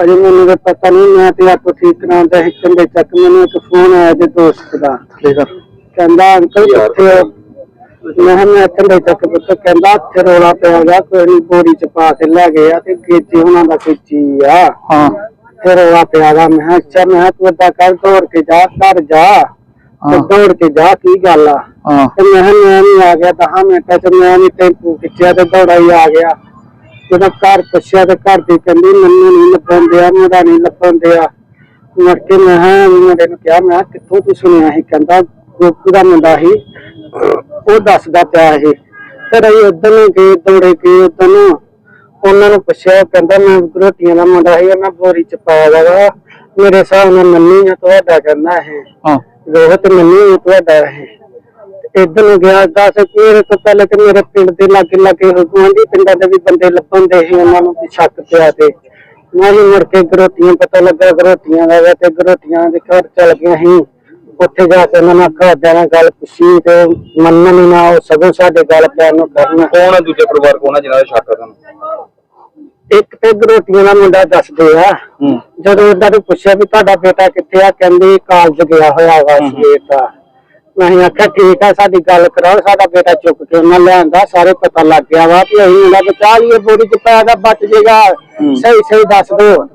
ਭਾਜੀ ਮੈਨੂੰ ਤਾਂ ਪਤਾ ਨਹੀਂ ਮੈਂ ਤੇ ਆਪੋ ਠੀਕ ਕਰਾਉਂਦਾ ਸੀ ਕੰਡੇ ਚੱਕ ਮੈਨੂੰ ਇੱਕ ਫੋਨ ਆਇਆ ਤੇ ਦੋਸਤ ਦਾ। ਠੀਕ ਆ। ਕਹਿੰਦਾ ਅੰਕਲ ਕਿੱਥੇ ਹੋ? ਮੈਂ ਮੈਂ ਕੰਡੇ ਚੱਕ ਪੁੱਤ। ਕਹਿੰਦਾ ਇੱਥੇ ਰੋਲਾ ਪਿਆ ਗਿਆ ਕੋਈ ਬੋਰੀ ਚ ਪਾ ਕੇ ਲੈ ਗਏ ਆ ਤੇ ਗੇਜੇ ਉਹਨਾਂ ਦਾ ਕੋਈ ਚੀਜ਼ ਆ। ਹਾਂ। ਫਿਰ ਰੋਲਾ ਪਿਆ ਗਾ ਮੈਂ ਅੱਛਾ ਮੈਂ ਤੂੰ ਏਦਾਂ ਕਰ ਦੌੜ ਕੇ ਜਾ ਘਰ ਜਾ। ਤੇ ਹਾਂ। ਦੌੜ ਕੇ ਜਾ ਕੀ ਗੱਲ ਆ? ਹਾਂ। ਤੇ ਮੈਂ ਮੈਂ ਨਹੀਂ ਆ ਗਿਆ। 10 ਮਿੰਟਾਂ ਚ ਮੈਂ ਨਹੀਂ ਟੈਂਪੂ ਖਿੱਚਿਆ ਤੇ ਦੌੜਾ ਹੀ ਆ ਗਿਆ। ਜਦੋਂ ਘਰ ਪੁੱਛਿਆ ਤੇ ਘਰ ਦੀ ਕਹਿੰਦੀ ਮੈਨੂੰ ਨਹੀਂ ਲੱਭਣ ਦਿਆ ਮੇਰਾ ਨਹੀਂ ਲੱਭਣ ਦਿਆ। ਮੁੜ ਕੇ ਮੈਂ ਕਿਹਾ ਮੁੰਡੇ ਨੂੰ ਕਿਹਾ ਮੈਂ ਕਿਹਾ, ਕਿੱਥੋਂ ਤੂੰ ਸੁਣਿਆ ਸੀ? ਕਹਿੰਦਾ ਗੋਪੂ ਦਾ ਮੁੰਡਾ ਸੀ। ਉਹ ਦੱਸਦਾ ਪਿਆ ਸੀ ਫਿਰ ਅਸੀਂ ਉਧਰ ਨੂੰ ਗਏ ਦੌੜੇ ਗਏ ਉਧਰ ਨੂੰ। ਉਹਨਾਂ ਨੂੰ ਪੁੱਛਿਆ ਕਹਿੰਦਾ ਮੈਂ ਰੋਟੀਆਂ ਦਾ ਮੁੰਡਾ ਸੀ ਉਹਨਾਂ ਬੋਰੀ ਚ ਪਾਇਆ ਵਾ। ਮੇਰੇ ਹਿਸਾਬ ਨਾਲ ਮੰਨੀ ਆ ਤੁਹਾਡਾ ਕਹਿੰਦਾ ਇਹ। ਹਾਂ। ਰੋਹਤ ਮੰਨੀ ਤੁਹਾਡਾ ਇਹ। ਇਧਰ ਨੂੰ ਗਿਆ ਦੱਸ ਮੇਰੇ ਤੋਂ ਪਹਿਲੇ ਤੇ ਮੇਰੇ ਪਿੰਡ ਦੇ ਲਾਗੇ ਲਾਗੇ ਗੁਆਂਢੀ ਪਿੰਡਾਂ ਦੇ ਵੀ ਬੰਦੇ ਲੱਭਣ ਦੇ ਸੀ ਉਹਨਾਂ ਨੂੰ ਵੀ ਸ਼ੱਕ ਪਿਆ ਤੇ। ਮੈਂ ਵੀ ਮੁੜ ਕੇ ਗਰੋਟੀਆਂ ਪਤਾ ਲੱਗਾ ਗਰੋਟੀਆਂ ਦਾ ਵਾ ਤੇ ਗਰੋਟੀਆਂ ਦੇ ਘਰ ਚਲ ਗਿਆ ਸੀ। ਉੱਥੇ ਜਾ ਕੇ ਉਹਨਾਂ ਨਾਲ ਘਰਦਿਆਂ ਨਾਲ ਗੱਲ ਪੁੱਛੀ ਤੇ ਮੰਨਣ ਹੀ ਨਾ ਉਹ ਸਗੋਂ ਸਾਡੇ ਗੱਲ ਪੈਣ ਨੂੰ ਕਰਨ ਕੌਣ ਆ ਦੂਜੇ ਪਰਿਵਾਰ ਕੋਣ ਆ ਜਿਨ੍ਹਾਂ ਦਾ ਸ਼ੱਕ ਤੁਹਾਨੂੰ ਇੱਕ ਤੇ ਗਰੋਟੀਆਂ ਦਾ ਮੁੰਡਾ ਦੱਸਦੇ ਆ। ਹੂੰ। ਜਦੋਂ ਉਹਨਾਂ ਨੂੰ ਪੁੱਛਿਆ ਵੀ ਤੁਹਾਡਾ ਬੇਟਾ ਕਿੱਥੇ ਆ ਕਹਿੰਦੇ ਕਾਲਜ ਗਿਆ ਹੋਇਆ ਵਾ ਸਵੇਰ ਦਾ। ਮੈਂ ਆਖਿਆ ਠੀਕ ਆ ਸਾਡੀ ਗੱਲ ਕਰਾਓ ਸਾਡਾ ਬੇਟਾ ਚੁੱਕ ਕੇ ਉਹਨਾਂ ਲਿਆਂਦਾ ਸਾਰੇ ਪਤਾ ਲੱਗ ਗਿਆ ਵਾ ਵੀ ਅਸੀਂ ਉਹਦਾ ਬਚਾ ਲਈਏ ਬੋਰੀ ਚ ਪਾਇਆ ਦਾ ਬਚ ਜਾਏਗਾ ਸਹੀ ਸਹੀ ਦੱਸ ਦਿਓ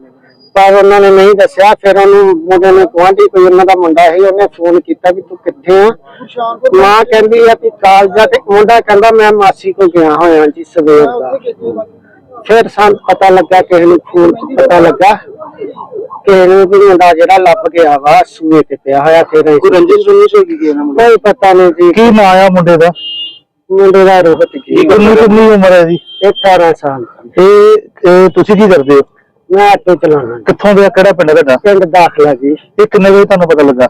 ਪਰ ਉਹਨਾਂ ਨੇ ਨਹੀਂ ਦੱਸਿਆ ਫਿਰ ਉਹਨੂੰ ਮੁੰਡੇ ਨੇ ਗੁਆਂਢੀ ਕੋਈ ਉਹਨਾਂ ਦਾ ਮੁੰਡਾ ਸੀ ਉਹਨੇ ਫੋਨ ਕੀਤਾ ਵੀ ਤੂੰ ਕਿੱਥੇ ਆ? ਮਾਂ ਕਹਿੰਦੀ ਆ ਵੀ ਕਾਲਜ ਤੇ ਮੁੰਡਾ ਕਹਿੰਦਾ ਮੈਂ ਮਾਸੀ ਕੋ ਗਿਆ ਹੋਇਆ ਜੀ ਸਵੇਰ ਦਾ। ਫਿਰ ਸਾਨੂੰ ਪਤਾ ਲੱਗਾ ਕਿਸੇ ਨੂੰ ਫੋਨ ਤੋਂ ਪਤਾ ਲੱਗਾ ਕਿ ਨੂੰ ਵੀ ਮੁੰਡਾ ਜਿਹੜਾ ਲੱਭ ਗਿਆ ਵਾ ਸੂਏ ਤੇ ਪਿਆ ਹੋਇਆ ਫਿਰ ਅਸੀਂ- ਕੋਈ ਰੰਜਿਸ਼ ਰੰਜਿਸ਼ ਹੋਈ ਕਿ ਇਹਨਾਂ ਕੋਈ ਪਤਾ ਨਹੀਂ ਜੀ। ਕੀ ਨਾਂ ਆ ਮੁੰਡੇ ਦਾ? ਮੁੰਡੇ ਦਾ ਰੋਹਤ ਜੀ। ਕਿੰਨੀ ਕਿੰਨੀ ਉਮਰ ਹੈ ਜੀ? ਇਹ 18 ਸਾਲ ਇਹ ਇਹ ਤੁਸੀਂ ਕੀ ਕਰਦੇ ਹੋ? ਮੈਂ ਆਟੋ ਚਲਾਉਣਾ। ਕਿੱਥੋਂ ਦੇ ਆ? ਕਿਹੜਾ ਪਿੰਡ ਹੈ ਤੁਹਾਡਾ? ਪਿੰਡ ਦਾਖਲਾ ਜੀ। ਇਹ ਕਿੰਨੇ ਵਜੇ ਤੁਹਾਨੂੰ ਪਤਾ ਲੱਗਾ?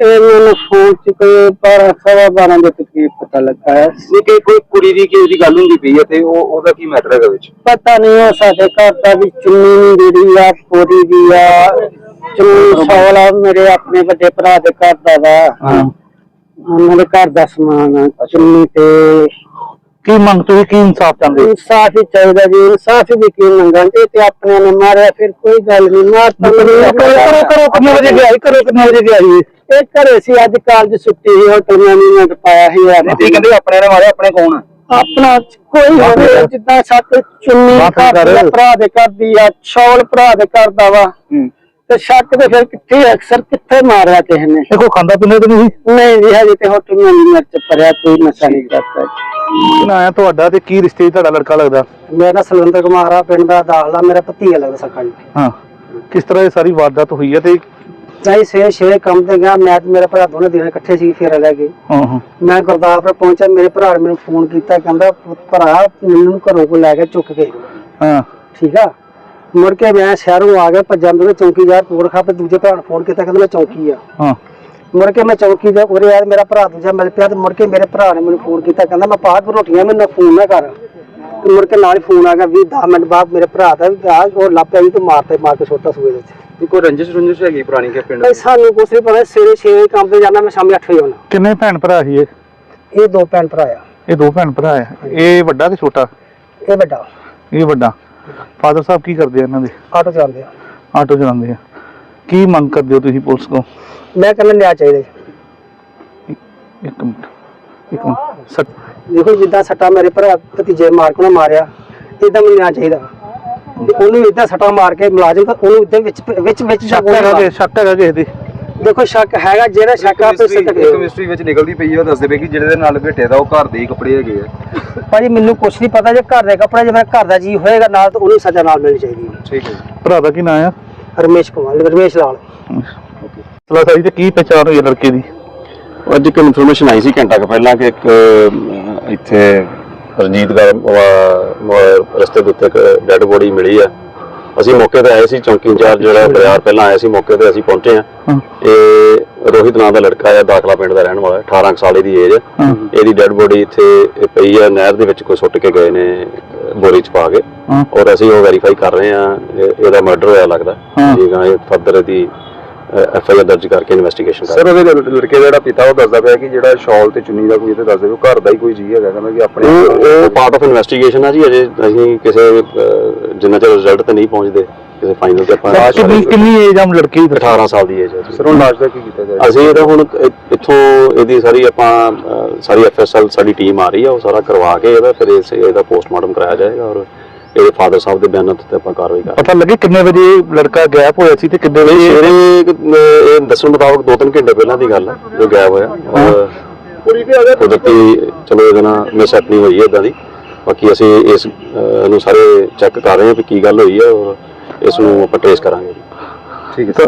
ਇਹ ਮੈਨੂੰ ਫੋਨ ਚ ਕੋਈ ਪਰ ਸਵਾ 12 ਦੇ ਤਕਰੀਬ ਪਤਾ ਲੱਗਾ ਹੈ। ਨਹੀਂ ਕਿ ਕੋਈ ਕੁੜੀ ਦੀ ਕਿਸੇ ਦੀ ਗੱਲ ਹੁੰਦੀ ਪਈ ਹੈ ਤੇ ਉਹ ਉਹਦਾ ਕੀ ਮੈਟਰ ਹੈਗਾ ਵਿੱਚ? ਪਤਾ ਨਹੀਂ ਉਹ ਸਾਡੇ ਘਰ ਦਾ ਵੀ ਚੁੰਨੀ ਨਹੀਂ ਜਿਹੜੀ ਆ ਪੋਰੀ ਦੀ ਆ। ਚੁੰਨੀ ਸੌਲ ਮੇਰੇ ਆਪਣੇ ਵੱਡੇ ਭਰਾ ਦੇ ਘਰ ਦਾ ਵਾ। ਹਾਂ। ਉਹਨਾਂ ਦੇ ਘਰ ਦਾ ਸਮਾਨ ਆ, ਚੁੰਨੀ ਤੇ ਕੀ ਮੰਗ ਤੁਸੀਂ ਕੀ ਇਨਸਾਫ ਚਾਹੁੰਦੇ? ਇਨਸਾਫ ਹੀ ਚਾਹੀਦਾ ਜੀ ਇਨਸਾਫ ਹੀ ਕੀ ਮੰਗਾਂਗੇ ਤੇ ਆਪਣੇ ਨੇ ਮਾਰਿਆ ਫਿਰ ਕੋਈ ਗੱਲ ਨਹੀਂ ਮਾਰ ਕਰੋ ਕਰੋ ਕਿੰਨੇ ਵਜੇ ਗਿਆ? ਕਰੋ ਕਿੰਨੇ ਵਜੇ ਗਿਆ ਜੀ ਇਹ ਘਰੇ ਸੀ ਅੱਜ ਕਾਲਜ ਛੁੱਟੀ ਸੀ ਹੋਟਲ ਮੈਨੇਜਮੈਂਟ ਪਾਇਆ ਸੀ ਯਾਰ ਇਹ ਕਹਿੰਦੇ ਆਪਣੇ ਨੇ ਮਾਰੇ ਆਪਣੇ ਕੌਣ ਆਪਣਾ ਕੋਈ ਹੋਵੇ ਜਿੱਦਾਂ ਸੱਤ ਚੁੰਨੀ ਭਰਾ ਦੇ ਘਰ ਦੀ ਆ ਸ਼ੌਲ ਭਰਾ ਦੇ ਘਰ ਦਾ ਵਾ। ਤੇ ਸ਼ੱਕ ਤੇ ਫਿਰ ਕਿੱਥੇ ਅਕਸਰ ਕਿੱਥੇ ਮਾਰਿਆ ਕਿਸੇ ਨੇ? ਇਹ ਕੋਈ ਖਾਂਦਾ ਪੀਂਦਾ ਤਾਂ ਨਹੀਂ ਸੀ। ਨਹੀਂ ਜੀ ਹਜੇ ਤੇ ਹੋਟਲ ਮੈਨੇਜਮੈਂਟ ਚ ਪੜਿਆ ਕੋਈ ਨਸ਼ਾ ਨਹੀਂ ਕਰਦਾ ਕੀ ਨਾਂ ਤੁਹਾਡਾ ਤੇ ਕੀ ਰਿਸ਼ਤੇ 'ਚ ਤੁਹਾਡਾ ਲੜਕਾ ਲੱਗਦਾ? ਮੇਰਾ ਸਲਵੰਦਰ ਕੁਮਾਰ ਆ ਪਿੰਡ ਦਾ ਦਾਖਲਾ ਮੇਰਾ ਭਤੀਆ ਲੱਗਦਾ ਸਕਾ ਜੀ। ਹਾਂ। ਕਿਸ ਤਰ੍ਹਾਂ ਇਹ ਸਾਰੀ ਵਾਰਦਾਤ ਹੋਈ ਹੈ ਤੇ ਚਾਹੀ ਸੇ ਛੇ ਕੰਮ ਤੇ ਗਿਆ ਮੈਂ ਤੇ ਮੇਰਾ ਭਰਾ ਦੋਨੇ ਦਿਨ ਇਕੱਠੇ ਸੀ ਫੇਰ ਲੈ ਗਏ ਹਾਂ ਹਾਂ। ਮੈਂ ਗੁਰਦਾਸਪੁਰ ਪਹੁੰਚਿਆ ਮੇਰੇ ਭਰਾ ਨੇ ਮੈਨੂੰ ਫੋਨ ਕੀਤਾ ਕਹਿੰਦਾ ਭਰਾ ਮੈਨੂੰ ਘਰੋਂ ਕੋ ਲੈ ਕੇ ਚੁੱਕ ਕੇ। ਹਾਂ। ਠੀਕ ਆ? ਮੁੜ ਕੇ ਮੈਂ ਸ਼ਹਿਰੋਂ ਆ ਗਿਆ ਭੱਜਾਂ ਦੇ ਚੌਂਕੀ ਜਾ ਤੋੜ ਖਾ ਤੇ ਦੂਜੇ ਭਰਾ ਨੂੰ ਫੋਨ ਕੀਤਾ ਕਹਿੰਦਾ ਮੈਂ ਚੌਂਕੀ ਆ। ਹਾਂ। ਮੁੜ ਕੇ ਮੈਂ ਚੌਂਕੀ ਦੇ ਉਰੇ ਆ ਮੇਰਾ ਭਰਾ ਦੂਜਾ ਮਿਲ ਪਿਆ ਤੇ ਮੁੜ ਕੇ ਮੇਰੇ ਭਰਾ ਨੇ ਮੈਨੂੰ ਫੋਨ ਕੀਤਾ ਕਹਿੰਦਾ ਮੈਂ ਪਾਕ ਰੋਟੀਆਂ ਮੈਨੂੰ ਫੋਨ ਨਾ ਕਰ। ਤੇ ਮੁੜ ਕੇ ਨਾਲ ਹੀ ਫੋਨ ਆ ਗਿਆ 20 10 ਮਿੰਟ ਬਾਅਦ ਮੇਰੇ ਭਰਾ ਦਾ ਵੀ ਆ ਉਹ ਲੱਭ ਜੀ ਤੂੰ ਮਾਰ ਤੇ ਮਾਰ ਕੇ ਛੋਟਾ ਸੂਏ ਦੇ ਵਿੱਚ। ਇਹ ਕੋਈ ਰੰਜਿਸ਼ ਰੰਜਿਸ਼ ਹੈਗੀ ਪੁਰਾਣੀ ਕੇ ਪਿੰਡ ਭਾਈ ਸਾਨੂੰ ਕੁਛ ਨਹੀਂ ਪਤਾ ਸਵੇਰੇ 6 ਵਜੇ ਕੰਮ ਤੇ ਜਾਣਾ ਮੈਂ ਸ਼ਾਮੀ 8 ਵਜੇ ਆਉਣਾ। ਕਿੰਨੇ ਭੈਣ ਭਰਾ ਸੀ ਇਹ? ਇਹ ਦੋ ਭੈਣ ਭਰਾ ਆ। ਇਹ ਦੋ ਭੈਣ ਭਰਾ ਆ। ਇਹ ਵੱਡਾ ਕਿ ਛੋਟਾ? ਇਹ ਵੱਡਾ। ਇਹ ਵੱਡਾ। ਫਾਦਰ ਸਾਹਿਬ ਕੀ ਕਰਦੇ ਆ ਇਹਨਾਂ ਦੇ? ਆਟੋ ਚਲਾਉਂਦੇ ਆ। ਆਟੋ ਚਲਾਉਂਦੇ ਆ। ਕੀ ਮੰਗ ਕਰਦੇ ਹੋ ਤੁਸੀਂ ਪੁਲਿਸ ਕੋ ਮੈਂ ਕਹਿੰਦਾ ਲਿਆ ਚਾਹੀਦਾ ਜੀ। ਇੱਕ ਮਿੰਟ। ਇੱਕ ਮਿੰਟ। ਸੱਟ ਦੇਖੋ ਜਿੱਦਾਂ ਸੱਟਾ ਮੇਰੇ ਭਰਾ ਭਤੀਜੇ ਮਾਰ ਕੇ ਉਹਨੇ ਮਾਰਿਆ ਇਦਾਂ ਮੈਨੂੰ ਲਿਆ ਚਾਹੀਦਾ। ਤੇ ਉਹਨੂੰ ਇਦਾਂ ਸੱਟਾ ਮਾਰ ਕੇ ਮੁਲਾਜ਼ਮ ਤਾਂ ਉਹਨੂੰ ਇਦਾਂ ਵਿੱਚ ਵਿੱਚ ਵਿੱਚ ਸ਼ੱਕ ਹੈਗਾ ਕਿ ਸ਼ੱਕ ਹੈਗਾ ਕਿਸੇ ਦੇ। ਦੇਖੋ ਸ਼ੱਕ ਹੈਗਾ ਜਿਹੜਾ ਸ਼ੱਕ ਆ ਤੇ ਸੱਟ ਇੱਕ ਮਿਸਟਰੀ ਵਿੱਚ ਨਿਕਲਦੀ ਪਈ ਹੈ ਉਹ ਦੱਸਦੇ ਪਏ ਕਿ ਜਿਹੜੇ ਦੇ ਨਾਲ ਭੇਟੇ ਦਾ ਉਹ ਘਰ ਦੇ ਹੀ ਕੱਪੜੇ ਹੈਗੇ ਆ। ਭਾਜੀ ਮੈਨੂੰ ਕੁਛ ਨਹੀਂ ਪਤਾ ਜੇ ਘਰ ਦੇ ਕੱਪੜੇ ਜੇ ਮੇਰਾ ਘਰ ਦਾ ਜੀ ਹੋਏਗਾ ਨਾਲ ਤਾਂ ਉਹਨੂੰ ਸਜ਼ਾ ਨਾਲ ਮਿਲਣੀ ਚਾਹੀਦੀ ਹੈ। ਠੀਕ ਹੈ ਭਰਾ ਦਾ ਕੀ ਨਾਂ ਆ? ਰਮੇਸ਼ ਕੁਮਾਰ ਰਮੇਸ਼ ਲਾਲ। ਚਲਾ ਸਾਰੀ ਤੇ ਕੀ ਪਛਾਣ ਹੋਈ ਹੈ ਲੜਕੇ ਦੀ? ਅੱਜ ਇੱਕ ਇਨਫੋਰਮੇਸ਼ਨ ਆਈ ਸੀ ਘੰਟਾ ਕੁ ਪਹਿਲਾਂ ਕਿ ਇੱਕ ਅਹ, ਇੱਥੇ ਰਣਜੀਤ ਗਾ ਰਸਤੇ ਦੇ ਉੱਤੇ ਇੱਕ ਡੈੱਡ ਬੋਡੀ ਮਿਲੀ ਆ। ਅਸੀਂ ਮੌਕੇ ਤੇ ਆਏ ਸੀ ਚੌਂਕੀ ਇੰਚਾਰਜ ਜਿਹੜਾ ਬਰਿਆਰ ਪਹਿਲਾਂ ਆਇਆ ਸੀ ਮੌਕੇ ਤੇ ਅਸੀਂ ਪਹੁੰਚੇ ਆ ਹਾਂ। ਇਹ ਰੋਹਿਤ ਨਾਂ ਦਾ ਲੜਕਾ ਆ ਦਾਖਲਾ ਪਿੰਡ ਦਾ ਰਹਿਣ ਵਾਲਾ ਹੈ, 18 ਕੁ ਸਾਲ ਦੀ ਏਜ ਹਾਂ। ਇਹਦੀ ਡੈੱਡ ਬੋਡੀ ਇੱਥੇ ਪਈ ਆ ਨਹਿਰ ਦੇ ਵਿੱਚ ਕੋਈ ਸੁੱਟ ਕੇ ਗਏ ਨੇ ਬੋਰੀ ਚ ਪਾ ਕੇ। ਹਾਂ। ਔਰ ਅਸੀਂ ਉਹ ਵੈਰੀਫਾਈ ਕਰ ਰਹੇ ਆ ਇਹਦਾ ਮਰਡਰ ਹੋਇਆ ਲੱਗਦਾ। ਹਾਂ। ਜੀਗਾ ਇਹ ਫਰਦਰ ਦੀ ਐਫ ਆਈ ਆਰ ਦਰਜ ਕਰਕੇ ਇਨਵੈਸਟੀਗੇਸ਼ਨ ਕਰ ਸਰ ਉਹਦੇ ਲੜ- ਲੜਕੇ ਜਿਹੜਾ ਪਿਤਾ ਉਹ ਦੱਸਦਾ ਪਿਆ ਕਿ ਜਿਹੜਾ ਸ਼ਾਲ ਤੇ ਚੁੰਨੀ ਦਾ ਕੋਈ ਇਹ ਤੇ ਦੱਸਦੇ ਵੀ ਉਹ ਘਰ ਦਾ ਹੀ ਕੋਈ ਜੀ ਹੈਗਾ ਕਹਿੰਦਾ ਕਿ ਆਪਣੇ ਉਹ ਉਹ ਪਾਰਟ ਆਫ ਇਨਵੈਸਟੀਗੇਸ਼ਨ ਆ ਜੀ ਅਜੇ ਅਸੀਂ ਕਿਸੇ ਜਿੰਨਾ ਚਿਰ ਰਿਜ਼ਲਟ ਤੇ ਨਹੀਂ ਪਹੁੰਚਦੇ ਕਿਸੇ ਫਾਈਨਲ ਤੇ ਆਪਾਂ ਕਿੰਨੀ ਕਿੰਨੀ ਏਜ ਆ ਲੜਕੀ ਦੀ? 18 ਸਾਲ ਦੀ ਏਜ ਹੈ ਜੀ। ਸਰ ਹੁਣ ਲਾਸ਼ ਦਾ ਕੀ ਕੀਤਾ ਜਾਏ? ਅਸੀਂ ਇਹਦਾ ਹੁਣ ਇੱਥੋਂ ਇਹਦੀ ਸਾਰੀ ਆਪਾਂ ਸਾਰੀ ਐਫਐਸਐਲ ਸਾਡੀ ਟੀਮ ਆ ਰਹੀ ਆ ਉਹ ਸਾਰਾ ਕਰਵਾ ਕੇ ਇਹਦਾ ਫਿਰ ਇਸ ਇਹਦਾ ਪੋਸਟਮਾਰਟਮ ਕਰਾਇਆ ਜਾਏਗਾ ਔਰ ਇਹਦੇ ਫਾਦਰ ਸਾਹਿਬ ਦੇ ਬਿਆਨਾਂ ਤੇ ਆਪਾਂ ਕਾਰਵਾਈ ਕਰਾਂਗੇ ਪਤਾ ਲੱਗੇ ਕਿੰਨੇ ਵਜੇ ਲੜਕਾ ਗਾਇਬ ਹੋਇਆ ਸੀ ਤੇ ਕਿੰਨੇ ਵਜੇ ਸਵੇਰੇ? ਇਹ ਦੱਸਣ ਮੁਤਾਬਕ 2-3 ਘੰਟੇ ਪਹਿਲਾਂ ਦੀ ਗੱਲ ਹੈ ਜੋ ਗਾਇਬ ਹੋਇਆ। ਔਰ ਕੁਦਰਤੀ ਚਲੋ ਇਹਦੇ ਨਾਲ ਮਿਸ ਹੈਪਨਿੰਗ ਹੋਈ ਇਦਾਂ ਦੀ। ਬਾਕੀ ਅਸੀਂ ਇਸ ਨੂੰ ਸਾਰੇ ਚੈੱਕ ਕਰ ਰਹੇ ਹਾਂ ਵੀ ਕੀ ਗੱਲ ਹੋਈ ਹੈ ਔਰ ਇਸ ਨੂੰ ਆਪਾਂ ਟ੍ਰੇਸ ਕਰਾਂਗੇ। ਠੀਕ ਹੈ। ਤਾਂ